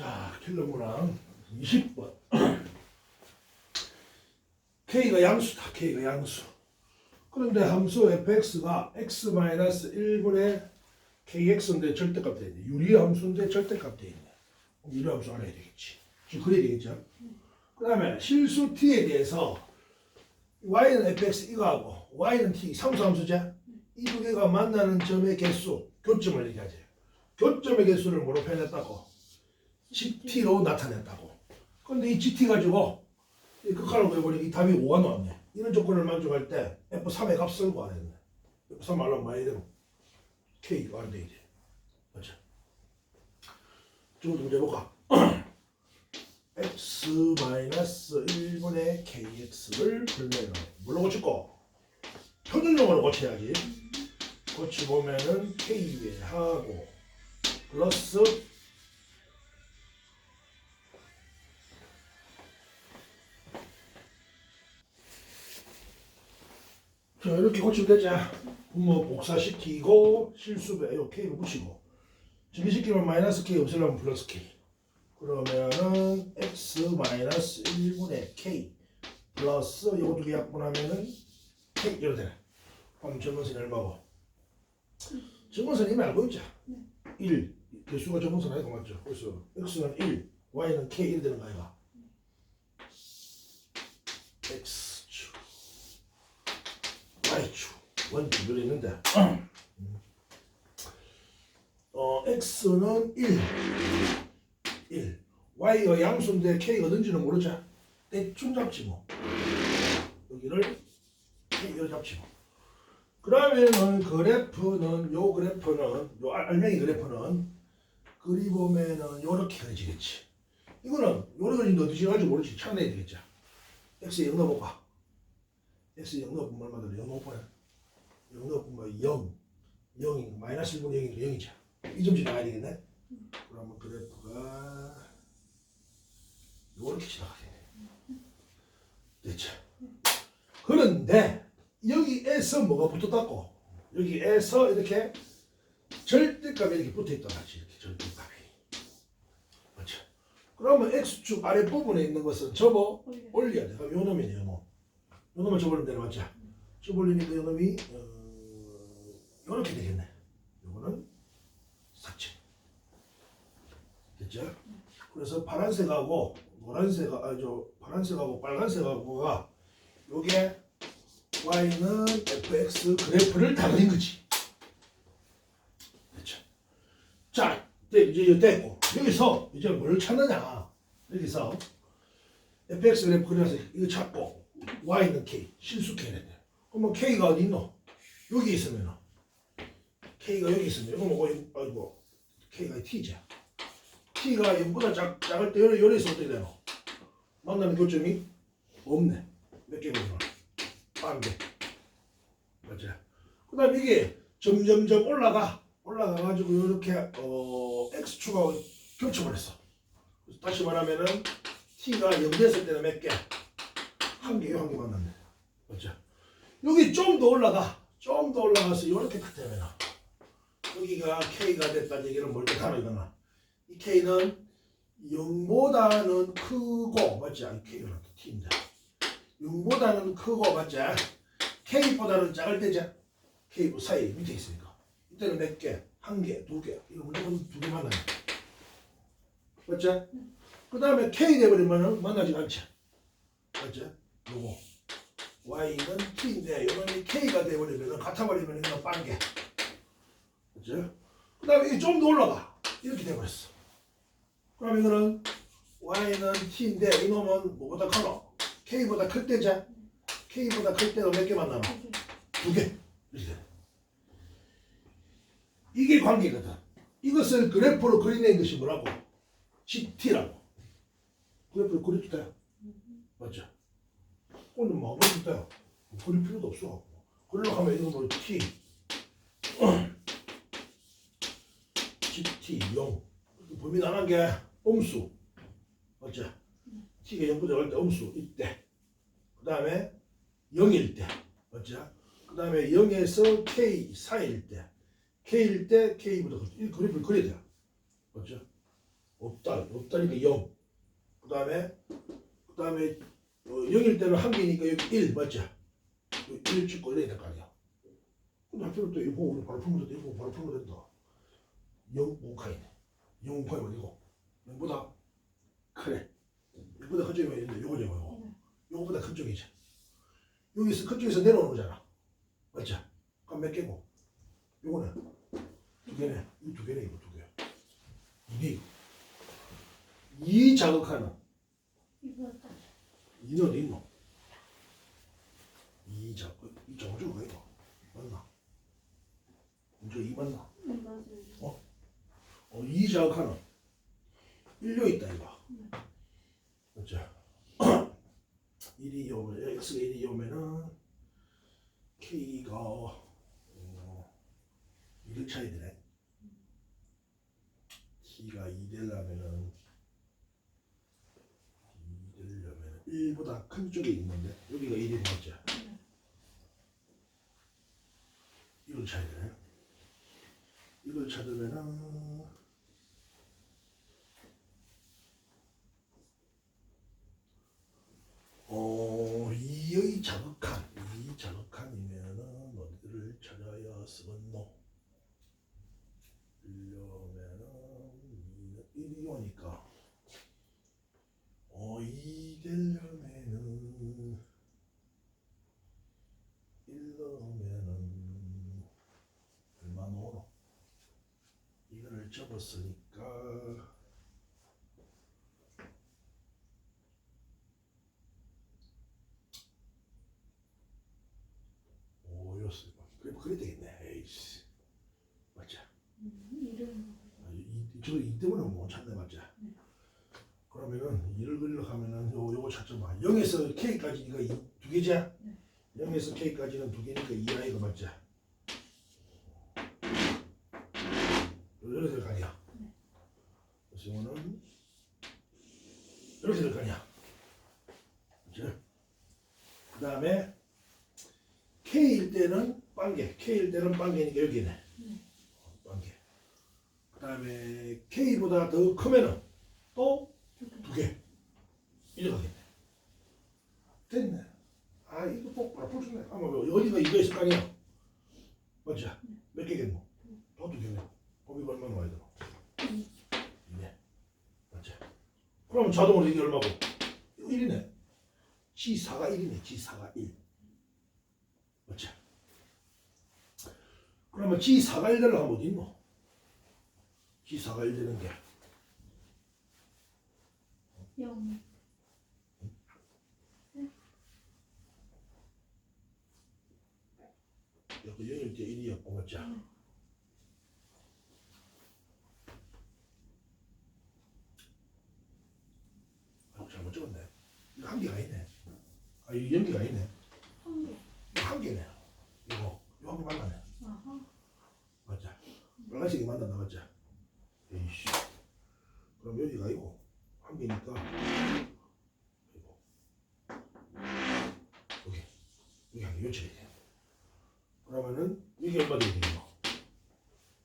자, 킬로그램 20번. K가 양수다. K가 양수. 그런데 함수 fx가 x-1분의 kx인데 절대값 되어 있네. 유리 함수인데 절대값 되어 있네. 유리 함수 알아야 되겠지. 지금 그래야 되겠죠. 그 다음에 실수 t에 대해서 y는 fx 이거하고 y는 t 상수 함수죠. 이두 개가 만나는 점의 개수, 교점을 얘기하지. 교점의 개수를 뭐로 표현했다고? GT로 나타냈다고. 그런데 이 GT 가지고 이 극한을 구해보니 이 답이 5가 나왔네. 이런 조건을 만족할 때 F3의 값을 구하야 되네. F3 말로 많이 되고 K가 안 되지. 맞죠? 지금 문제 볼까? x-1분의 kx를 불러요. 물로 고치고 표준형으로 고쳐야지. 고치 보면은 k하고 플러스 자 이렇게 고치면 되죠. 부모 복사시키고 실수배 요 k를 붙이고 정리시키면 마이너스 k 없애려면 플러스 k 그러면은 x 마이너스 1분의 k 플러스 요거 두 개 약분하면은 k 이렇게 되네. 그럼 정근선이 얼마고? 정근선 이미 알고 있죠? 1 개수가 정근선 아니고 맞죠? 그래서 x는 1 y는 k 이렇게 되는 거 아이가? x 늘 있는데. 어 x는 1 1 y가 양수인데 k가 어딘지는 모르죠. 대충 잡지 뭐. 여기를 k를 잡지 뭐. 그러면은 그래프는 요 그래프는 요 알- 알맹이 그래프는 그리 보면은 요렇게 그려지겠지. 이거는 요렇게 그리는데 어디지 갈지 모르지. 찾아내야 되겠죠. X에 0 넣어볼까 x에 0 넣어보면 얼마 들어 0 넣어보면 0 넣어보면 0 0이 마이너스 1분의 0이니까 0이죠. 이 점씩 나와야 되겠네. 그러면 그래프가 요렇게 지나가게 됐죠? 그런데 여기에서 뭐가 붙었다고? 여기에서 이렇게 절대값이 이렇게 붙어있다 같이 이렇게 절대값이. 맞죠? 그러면 x축 아랫부분에 있는 것은 접어 올려야 돼. 그럼 요 놈이네 요 놈. 요 놈을 접어올리면 되는 맞죠? 접어올리니까 요 놈이 어, 요렇게 되겠네. 요거는 4층 됐죠? 그래서 파란색하고 노란색 아저 파란색하고 빨간색하고가 요게 y는 fx 그래프를 다 그린 거지. 됐죠? 자 이제 이제 됐고 여기서 이제 뭘 찾느냐? 여기서 fx 그래프 그려서 이거 찾고 y는 k 실수 k 래 그러면 k가 어디 있노? 여기 있으면 k가 여기 있으면 이거 뭐 아이고 k가 t죠 t가 0보다 작, 작을 때 요래, 요래서 어떻게 되노? 만나는 교점이 없네. 몇 개 보면 빵개. 맞죠 그 다음에 이게 점점점 올라가. 올라가가지고 이렇게 어 x축하고 교점을 했어. 그래서 다시 말하면은 t가 0 됐을 때는 몇 개? 한 개, 한개 만났네. 맞죠 여기 좀 더 올라가. 좀 더 올라가서 이렇게 딱 되면 여기가 k가 됐다는 얘기는 뭘때 단어 이거나 이 k는 0보다는 크고 맞지? 아니 k가 또 t인데 0보다는 크고 맞지? k보다는 작을 때죠 k 사이 밑에 있으니까 이때는 몇 개? 한 개, 두 개 이거 무조건 두 개 만 나요 맞죠? 그 다음에 k 돼버리면 만나지 않죠 맞죠? 요거 y는 t인데 이거는 k가 돼버리면 같아버리면 이건 빵개 그죠? 그 다음에 좀 더 올라가 이렇게 돼버렸어 그럼 이거는 y는 t인데 이놈은 뭐보다 커노? k보다 클 때죠? k보다 클 때는 몇 개 만나노? 두 개. 이렇게 돼. 이게 관계거든. 이것을 그래프로 그려낸 것이 뭐라고? GT라고. 그래프로 그려도 돼요. 맞죠? 오늘 뭐 돼요. 그릴 필요도 없어. 그리려고 하면 이거 뭐 T. GT 0. 범위 나간 게 음수. 맞죠? T가 0보다 작을 때 음수 이때. 그 다음에 0일 때. 맞죠? 그 다음에 0에서 K 사이일 때. K일 때 K보다 이 그래프를 그려야 돼요. 맞죠? 없다. 없다니까 0. 그 다음에, 그 다음에, 어, 0일 때는 한 개니까 여기 1, 맞죠? 1 찍고 이래야 될 거 아니야. 근데 하필 또 이거 바로 풀면 된다. 이거 바로 풀면 된다. 0 5카이네. 0 5카이 어디고? 0보다 그래. 0보다 큰 쪽이 있는데 요거죠, 요거. 요거보다 큰 쪽이지. 여기서 큰 쪽에서 내려오는 거잖아. 맞죠? 그럼 몇 개고? 요거는 두 개네. 이 두 개네, 이거 두 개. 이게 이거. 이 자극하는 이거 딱 이는 어디 있노? 이 자극, 이 정주가 이거 맞나? 이제 이 맞나? 어, 이 자극하는 일료 있다 이거. 맞죠? 1이 오면 x가 1이 오면은 k가 어, 1을 차야 되네. t가 2 되려면은 2 되려면은 1보다 큰 쪽에 있는데 여기가 1이 맞죠? 이걸 차야 되네. 이걸 찾으면은 어, 이의 자극한 이 자극한이면은 어디를 찾아야 쓰겠노? 이러면은 이는 일이 오니까 어, 이 되려면은 일 넣으면은 얼마 나오노? 이거를 접었으니까 오였어. 그래 그래 되겠네. 에이씨. 맞자. 음, 이름 아, 이, 이, 저거 이 때문에 못 찾네 맞자. 그러면은 이를 그리려 하면은 요 요거 찾자 봐. 0에서 K까지 이거 이, 두 개지? 네. 0에서 K까지는 두 개니까 이 아이가 맞자. 이렇게 될 거 아니야. 그래서 이거는 이렇게 될 거 아니야. 그 다음에 K일 때는 빵개, K일 때는 빵개니까 여기네. 네. 빵개. 그 다음에 K보다 더 크면은 또 두 개. 이래 가겠네. 됐네. 아, 이거 꼭 바로 풀었네. 아마 뭐 어디가 이거 있을 거 아니야? 맞지? 몇 개겠노? 또두 개네. 법이 얼마나 와야 되노? 이. 이네. 맞지? 그럼 자동으로 이게 얼마고? 이거 1이네. G4가 1이네. G4가 1. 맞지? 그러면 G4가 1 되려면 어디 있노? G4가 1 되는 게 영. 여기 0일 때 1이었고 맞지? 아, 잘못 적었네. 이거 한 개가 있네. 아, 이거 연기가 있네. 한 개. 이거 한 개네. 이거, 이거 한개 만나네. 아하. 맞자. 빨간색이 만났나 맞자. 에이씨. 그럼 여기가 이거 한 개니까 이거 여기 여기 한개 요철이 돼. 그러면은 이게 얼마 되겠노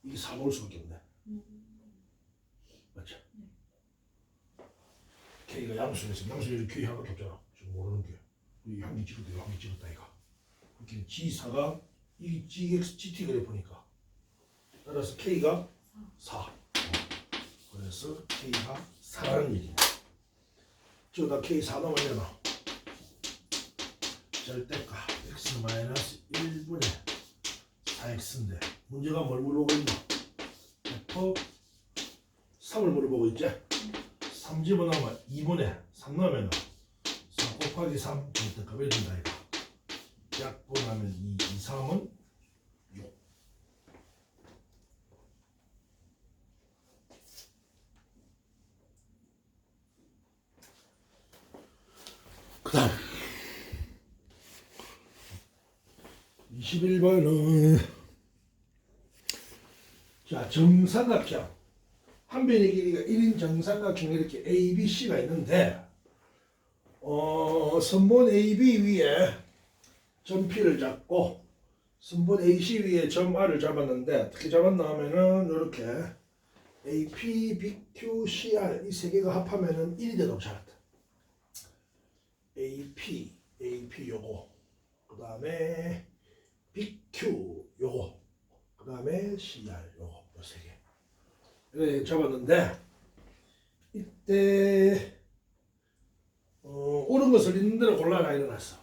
이게 4 먹을 수밖에 없네. 음. 맞죠? K가 양수에서 양수에 K 하나밖에 없잖아. 지금 모르는 게. 이 찍었다 이거 한개 찍었다 이거. 그렇게 G4가 이 GX, GT 그래 보니까 따라서 K가 4. 그래서 K가 4라는 얘기네. 저다 K 4 넣으려나 절대가 X 마이너스 1분의 4X인데 문제가 뭘 물어보고 있나? F 3을 물어보고 있지? 3 집어넣으면 2분의 3 넣으면 4 곱하기 3 절대값이 된다 이거. 약분하면 2, 2, 3은 6 그 다음 21번은 자 정삼각형 한 변의 길이가 1인 정삼각형 이렇게 A, B, C가 있는데 어, 선본 AB 위에 점 P를 잡고 선본 AC 위에 점 R을 잡았는데 어떻게 잡았나 하면은 이렇게 AP, BQ, CR 이 세 개가 합하면은 1이 되도록 잘했다. AP, AP 요거. 그 다음에 BQ 요거. 그 다음에 CR 요거. 요세 개. 이렇게 잡았는데 이때 어, 옳은 것을 있는 대로 골라라 일어났어.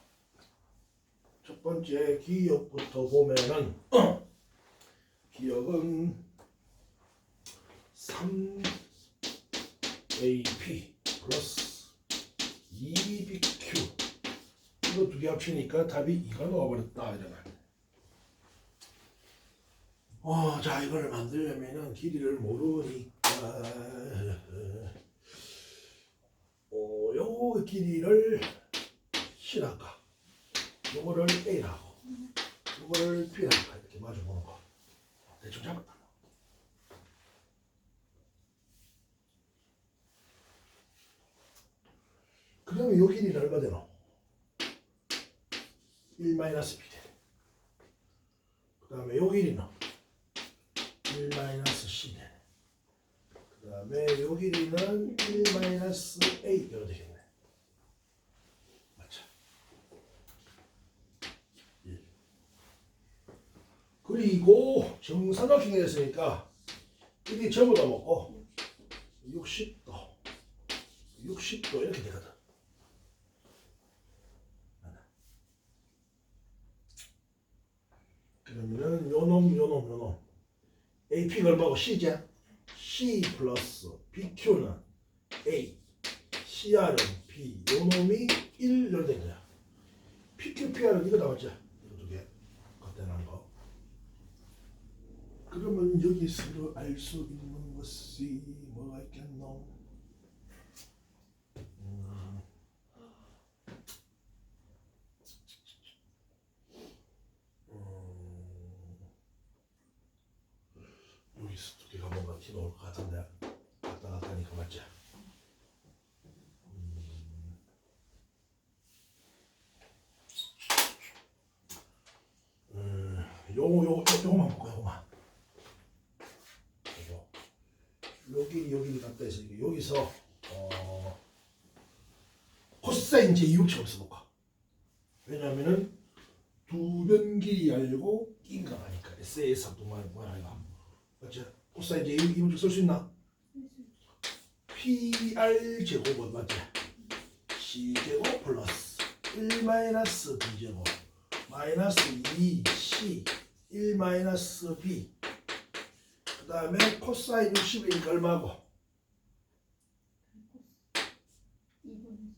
첫 번째 기억부터 보면은 기억은 3AP 플러스 2BQ 이거 두 개 합치니까 답이 2가 나와버렸다 이러면 어, 자 이걸 만들려면은 길이를 모르니까. 어, 요 길이를 C랄까 요거를 A라고. 요거를 B랄까 이렇게 마주보는 거. 대충 잡았다. 그러면 요 길이는 얼마 되노? 1 마이너스 B 되네 그 다음에 요 길이는 1 마이너스 C 되네 그 다음에 요 길이는 1 마이너스 A가 되겠네 맞죠? 1 그리고 정사각형이 됐으니까 이게 전부 다 먹고 60도 60도 이렇게 되거든. 그러면은 요놈 요놈 요놈 AP가 얼마고 C자? C 플러스 BQ는 A CR은 B. 요 놈이 1 이렇게 된 거야 PQ, PR은 이거 나왔죠? 이거 두개. 갖다 놓은 거. 그러면 여기서 알 수 있는 것이 뭐가 있겠노 음. 여기서 두 개가 뭔가 튀어나올 것 같은데 갔다 갔다니까 맞지? 음, 요거 요거만 볼까 요거만 요거 여기 여기 갖다 해서 여기서 어 코사인 제2법칙을 써볼까 왜냐면은 두 변기 알고 낀가 하니까 SAS 동말 뭐야 이거 맞지? 코사인 제2법칙 쓸수 있나? PR 제곱은 맞지? C 제곱 플러스 1 마이너스 B 제곱 마이너스 2 C 1 마이너스 B 그 다음에 코사인 60이니까 얼마고? 2분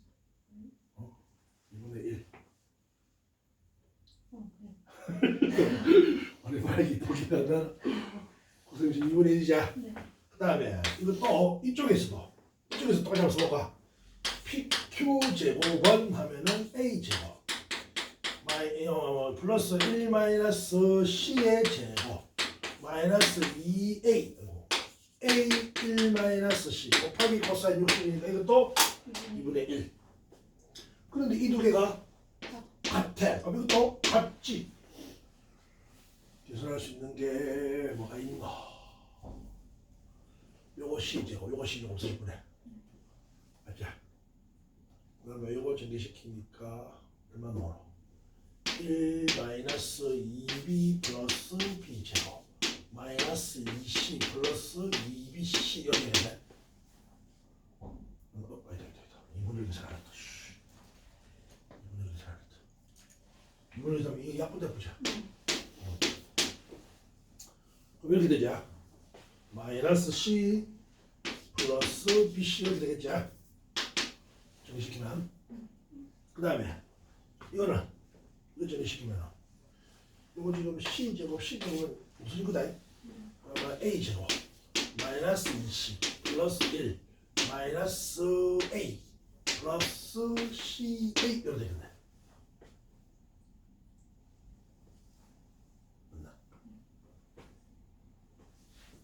2분의 1어 그래. 아니 말이 보기가 나 코사인 2분의 1이자. 네. 그 다음에 이거 또 이쪽에서도 이쪽에서 똑같이 한번 써볼까? PQ 제곱은 하면은 A 제곱 마이, 어, 플러스 1 마이너스 C의 제곱 마이너스 2A A 1 마이너스 C. 곱하기 코사인 60이니까 이것도 2분의 1 그런데 이 두 개가 같아. 그럼 이것도 같지? 계산할 수 있는 게 뭐가 있나 요거 C 제곱 요거 C 제곱 쓸 거네 맞죠? 그러면 요거 전개시키니까 얼마 나오노 1 마이너스 2B 플러스 B 제곱 마이너스 2C 플러스 2BC 이렇게 되네 어, 어, 아니다, 아니다, 했다. 씨. 이분을 계산 안 했다. 이분을 계산 이게 약분돼 보자. 어. 그럼 이렇게 되자. 마이너스 C 플러스 BC 이렇게 되겠죠. 정리시키면. 그 다음에 이거는 이거 정리시키면 이거 지금 C 제곱 C 제곱은 무슨 거다? 그러면 A 제곱 마이너스 2C 플러스 1 마이너스 A 플러스 CA 이렇게 되겠네.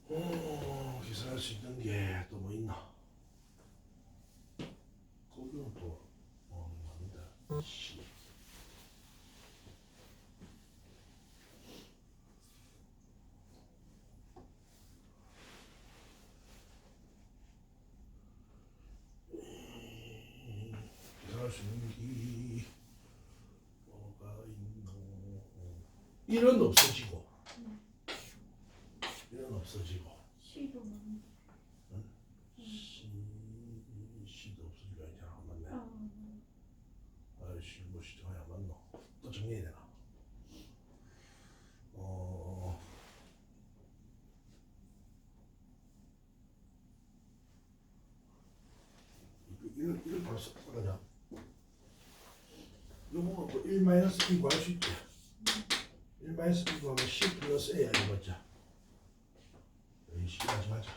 어, 계산할 수 있는 게 또 뭐 있나? 거기는 또 어, 뭔데? 1은 없어지고. 1은 없어지고. C도 많네. C, C도 없어지고 이제 안 맞네. 아, 아이씨 뭐 시정이 안 맞노? 또 정리해야 되나? 어. 이거 이걸 바로 써가자. 요거 뭐1 마이너스 b 구할 수 있지. 1 마이너스 b 구하면 c 플러스 a 아니 맞자 여기 c 하지 말자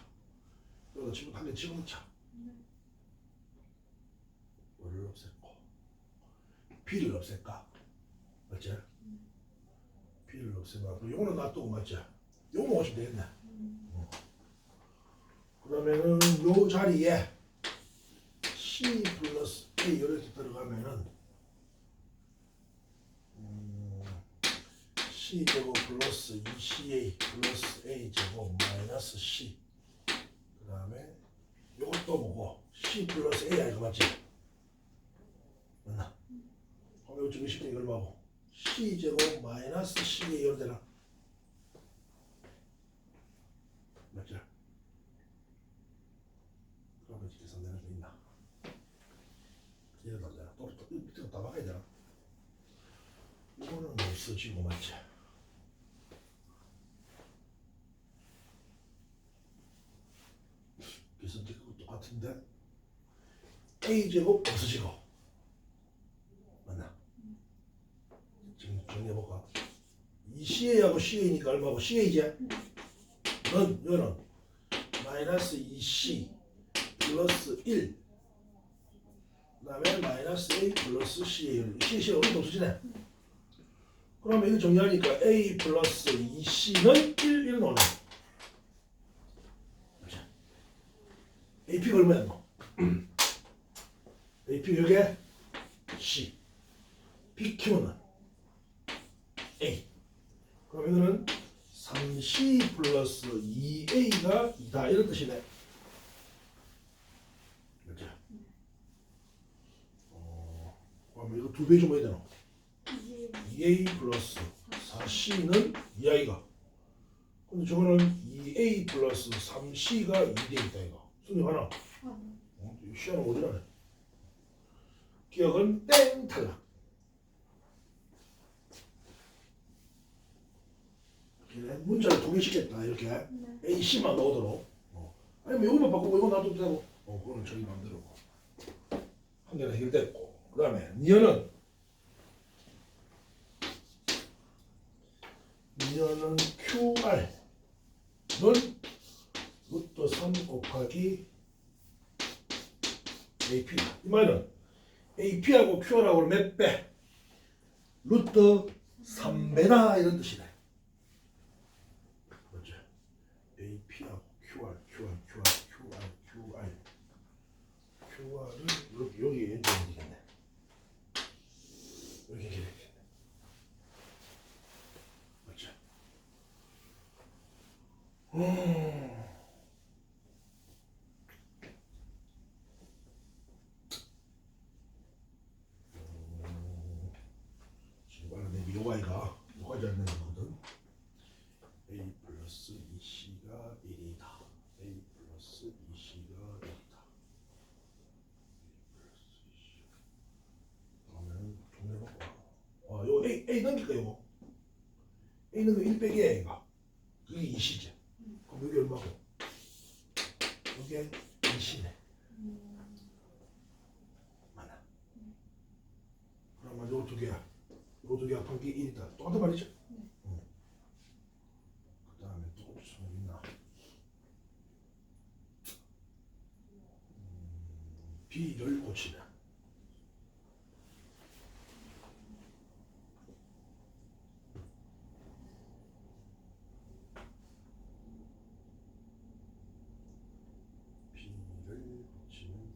여기다 지금 한개 집어넣자 뭐를 없앴고 B를 없앨까? 맞지? B를 없애면 또 요거는 놔두고 맞지? 요거 먹으시면 되겠네 어. 그러면은 요 자리에 C 플러스 A 이렇게 들어가면은 음, C 제곱 플러스 2CA 플러스 A 제곱 마이너스 C 그 다음에 요것도 보고 C 플러스 A 아이가 맞지? 맞나? 그럼 이거 정식이 이걸 봐고 C 제곱 마이너스 C에 이걸 되나? 맞죠? 그러면 계산되는 거 있나? 이래도 안 되나? 또, 또 밑으로 다 박아야 되나? 이거는 없어지고 맞지? 그래서 이제 그거 똑같은데 A 제곱 없어지고 맞나? 지금 정리해볼까? 이 CA하고 CA니까 얼마고 CA지? 는 이거는 마이너스 2C 플러스 1 그다음에 마이너스 A 플러스 CA C, C 어디도 없어지네 그러면 이거 정리하니까 A 플러스 2C는 1, 1 나오네 자, AP가 얼마야 너? 이게 C PQ는 A. 그럼 이거는 3C 플러스 2A가 2다. 이런 뜻이네. 그렇죠? 어, 그럼 이거 두 배 좀 해야 되나? 이게 2A 플러스 4C는 2I가. 근데 저거는 2A 플러스 3C가 2대 있다 이거. 순위 하나? 아, 어? 시야는 어디라네 기억은 땡 탈락 이렇게 문자를 두 개씩 했다 이렇게. 네. A, C만 넣도록. 어. 아니면 이거만 바꾸고 이거 놔둬도 되고. 어, 그거는 저기 마음대로고 한 개는 해결됐고. 그 다음에 니어는? 니어는 QR 는 루트 3 곱하기 AP 이 말은 AP하고 QR하고 몇 배? 루트 3배다 이런 뜻이네 그렇죠 AP하고 QR, QR, QR, QR, QR QR은 여기 여기 연결이 되겠네 여기 연결이 되겠네 맞죠? 음. 지금 알아내기 요가이가 요가지 않는 거거든 A 플러스 2C가 1이다 A 플러스 2C가 1이다 그러면 정리해볼까 아 요거 A, A 넘길까 요거? A 넘으면 1 빼기 A가 그게 2C지 그럼 여기 얼마고? 여기에 2C네. 맞나 그러면 요거 두 개야. 요거 두개 합한 게 1이다. 똑같은 말이죠? 응. 그 다음에 또 옵션 있나? 음, B를 고치냐 B를 고치면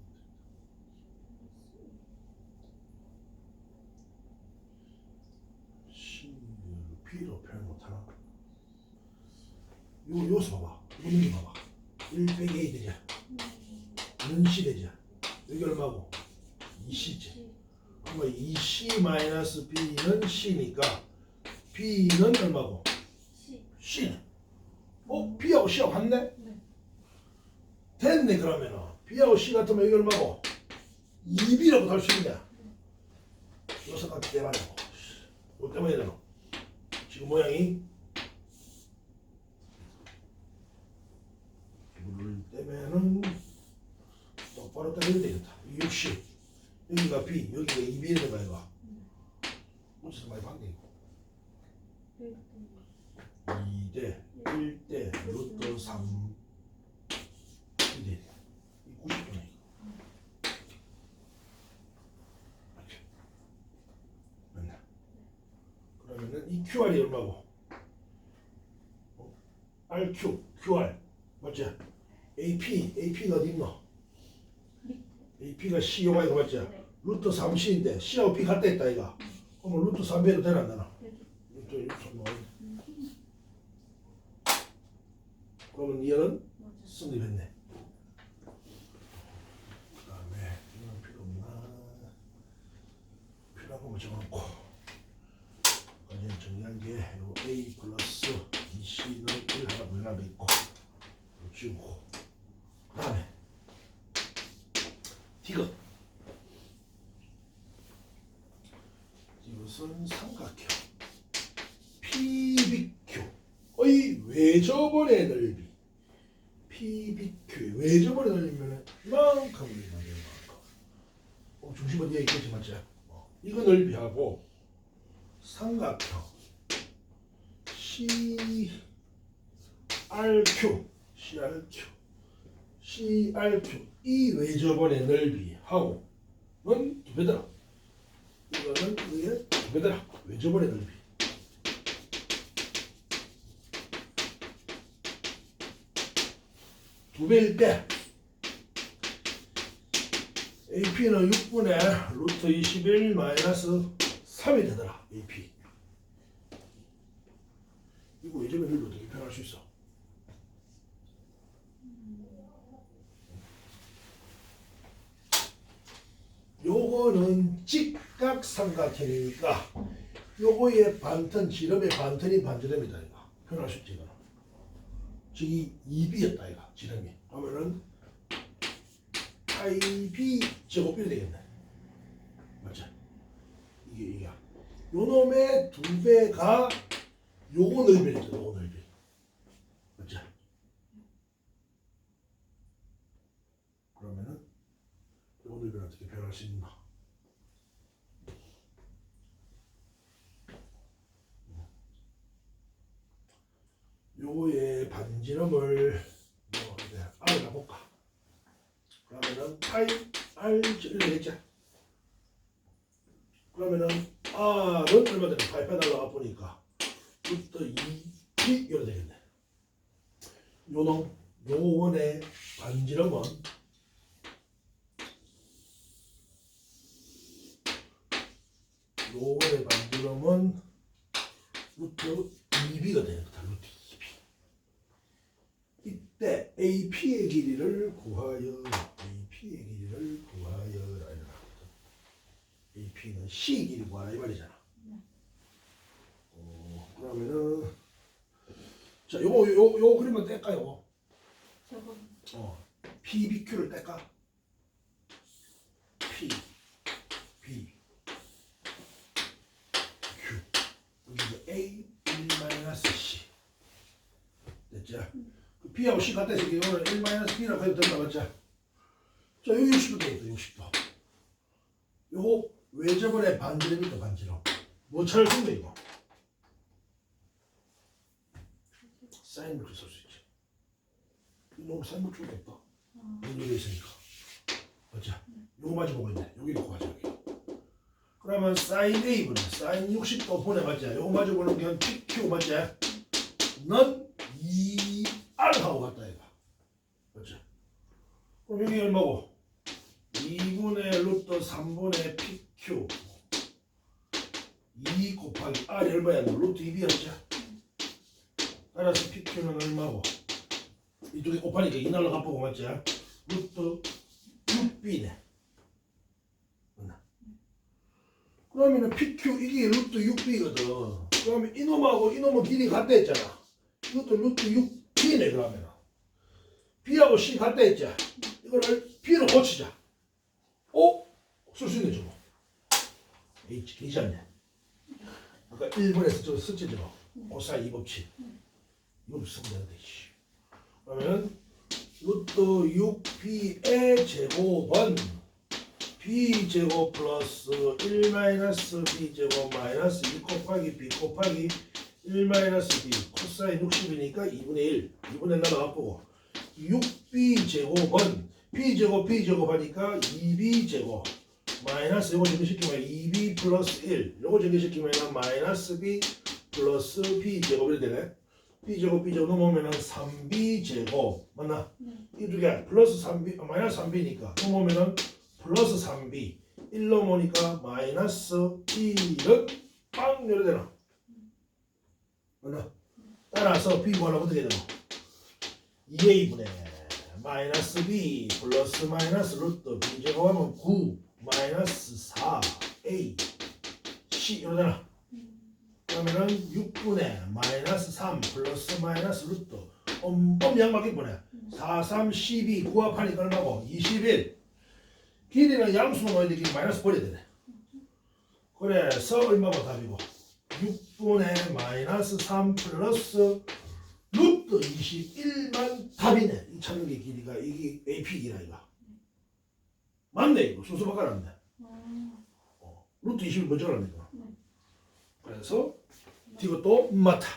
C를 B로 표현 못하나? 요, 요서 봐봐. 이거 넘겨 봐봐. 1 빼기 A 되자. 는 C 되자. 여기 얼마고? 2C지. 그러면 2C 마이너스 B는 C니까 B는 얼마고? 시. C는 어? B하고 C하고 같네? 네. 됐네 그러면은 B하고 C 같으면 이게 얼마고? 2B라고 할 수 있냐? 요 삼각 대박이고 뭐 때문에 되노? 지금 모양이 떼면은 똑바로 따르면 되겠다 60 여기가 B 여기가 2B 되는 거야 이거 어디서 많이 봤네 네. 2대 1대 루트 3 2대 이 90도네 맞죠? 맞나? 그러면은 이 QR이 얼마고? 어? RQ, QR 맞지? AP, AP가 어디 있노? AP가 CO가 이거 맞지? 네. 루트 3C인데 C하고 B 같다 했다 이가 그러면 루트 3배도 되나 안 되나? 루트 6 그러면 얘는. 성립했네. 그 다음에 이건 필요 없나? 필요한 거만 적어놓고 어제 정리한 게요 A 플러스 BC는 1 하나 물감에 있고 이거 지우고 그 다음에 디귿 이것은 삼각형. PBQ 의 외접원의 넓이. PBQ의 외접원의 넓이면 말해요 이만큼 어, 중심 어디에 있겠지 맞지? 어, 이거 넓이하고 삼각형. CRQ CRQ CRQ 이 외접원의 넓이 하고는 두 배더라. 이거는 이게 두 배더라. 외접원의 넓이 두 배일 때 AP는 6분의 루트 21 마이너스 3이 되더라 AP 이거 예전에 를 어떻게 표현할 수 있어? 요거는 직각삼각형이니까 요거의 반턴 지름의 반턴이 반지름이다 이거. 수 있지 이거는. 즉이 2B였다 이거 지름이. 그러면은 IB 제곱이 되겠네. 맞죠? 이게 이게. 요 놈의 두 배가 요거 넓이겠죠 요거 넓이. 맞죠? 그러면은 요거 넓이를 어떻게 표현할 수 있나 요거의 반지름을 뭐 이제 알아 볼까? 그러면은 파이 이렇게 되겠죠? 그러면은 R은 얼마 되나 파이 빼달라가 보니까 루트 2이 이래 되겠네. 요놈 요원의 반지름은 요원의 반지름은 루트 2B가 되는 거다. 2B. 이때 AP의 길이를 구하여 AP의 길이를 구하여 라 이라 AP는 C 길이 구하라 이 말이잖아. 어, 그러면은 자 요거 요, 요 그림은 뗄까 요거 저거. 어 PBQ를 뗄까 P B Q 여기 A 1 C 됐죠? 그 B하고 C 같다 해서 이거는 1 B라고 해도 된다 맞죠? 자 여기 60도 되겠다 60도 요거 외접원의 반지름이다 반지름 뭐수 있네 이거 사인을 쓸수 있지 너무 사인을 필요가 없다 아, 여기 있으니까 맞죠? 요거 마저 보고 있네 여기로 구하자 여기 그러면 사인 A분은 사인 60도 보내 맞죠? 요거 마저 보는 게 PQ 맞죠? 넌 2R 하고 같다 이거 맞죠? 그럼 여기 얼마고? 2분의 루트 3분의 PQ 2 곱하기 R이 얼마야? 루트 2B였죠? 따라서 PQ는 얼마고? 이쪽에 곱하니까 이 날로 갚고 맞지? 루트 6B네 맞나? 그러면은 PQ 이게 루트 6B거든 그다음에 이놈하고 이놈은 길이 같다 했잖아. 이것도 루트 6b네 그러면. b하고 c 같다 했지. 이거를 b로 고치자. 오? 쓸수 있네 저거. h 괜찮네. 아까 1번에서 저거 썼지 저거. 코사인 2법칙. 이거 쓰면 되는데. 씨. 그러면 루트 6b의 제곱은 b 제곱 플러스 1 마이너스 b 제곱 마이너스 2 곱하기 b 곱하기 1 마이너스 b 코사인 60이니까 2분의 1 2분의 날아가고 6b 제곱은 b 제곱 b 제곱 하니까 2b 제곱 마이너스 이거 정리시키면 2b 플러스 1 이거 정리시키면 마이너스 b 플러스 b 제곱 이렇게 되네 b 제곱 b 제곱 넘어오면 3b 제곱 맞나? 네. 이두개 플러스 3b 아, 마이너스 3b니까 넘어오면은 플러스 3b 1 넘어오니까 마이너스 1은 빵 열어대나 맞나? 따라서 b 구하려면 어떻게 되나? 2a분의 마이너스 b 플러스 마이너스 루트 b 제곱하면 9 마이너스 4a c 이러잖아 그러면은 6분의 마이너스 3 플러스 마이너스 루트 엄범 양밖에 보내 4, 3, 12 구합하니까 얼마고? 21 길이는 양수만 넣어야 되기 마이너스 버려야 되네. 그래서 얼마고 답이고 6분의 마이너스 3 플러스 루트 21만 답이네. 이 차력의 길이가 이게 AP 길이야 이거. 맞네 이거. 순수 바꿔놨네 아, 어, 루트 21 먼저 가랍니다 네. 그래서 이것도 맞다